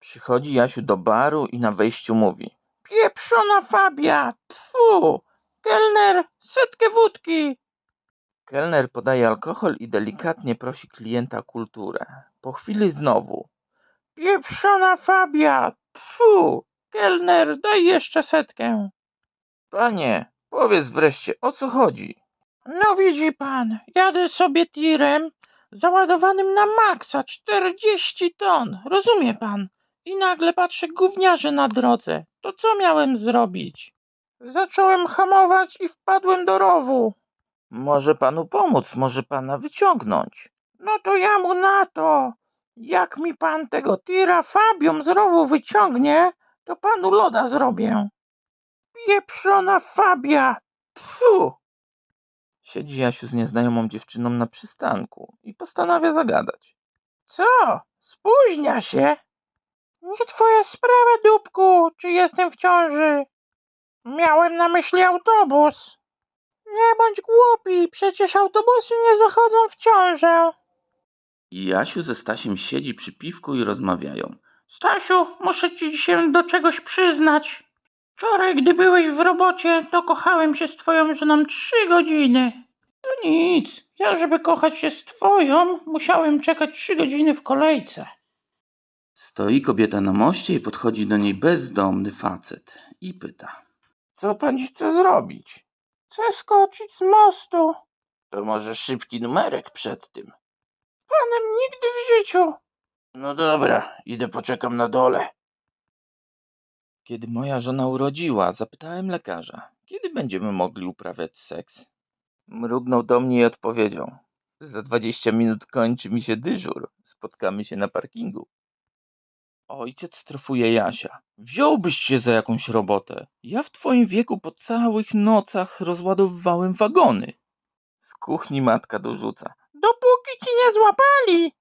Przychodzi Jasiu do baru i na wejściu mówi. Pieprzona Fabia! Tfu! Kelner, setkę wódki! Kelner podaje alkohol i delikatnie prosi klienta o kulturę. Po chwili znowu. Pieprzona Fabia! Tfu! Kelner, daj jeszcze setkę. Panie, powiedz wreszcie, o co chodzi? No widzi pan, jadę sobie tirem załadowanym na maksa 40 ton, rozumie pan? I nagle patrzę gówniarze na drodze. To co miałem zrobić? Zacząłem hamować i wpadłem do rowu. Może panu pomóc, może pana wyciągnąć. No to ja mu na to. Jak mi pan tego tira Fabią z rowu wyciągnie, to panu loda zrobię. Pieprzona Fabia! Tfu! Siedzi Jasiu z nieznajomą dziewczyną na przystanku i postanawia zagadać. Co? Spóźnia się? Nie twoja sprawa, dupku, czy jestem w ciąży. Miałem na myśli autobus. Nie bądź głupi, przecież autobusy nie zachodzą w ciążę. Jasiu ze Stasiem siedzi przy piwku i rozmawiają. Stasiu, muszę ci się do czegoś przyznać. Wczoraj, gdy byłeś w robocie, to kochałem się z twoją żoną trzy godziny. To nic. Ja, żeby kochać się z twoją, musiałem czekać trzy godziny w kolejce. Stoi kobieta na moście i podchodzi do niej bezdomny facet i pyta. Co pani chce zrobić? Chcę skoczyć z mostu. To może szybki numerek przed tym. Panem nigdy w życiu. No dobra, idę poczekam na dole. Kiedy moja żona urodziła, zapytałem lekarza, kiedy będziemy mogli uprawiać seks. Mrugnął do mnie i odpowiedział: Za 20 minut kończy mi się dyżur. Spotkamy się na parkingu. Ojciec strofuje Jasia. Wziąłbyś się za jakąś robotę. Ja w twoim wieku po całych nocach rozładowywałem wagony. Z kuchni matka dorzuca. Dopóki ci nie złapali.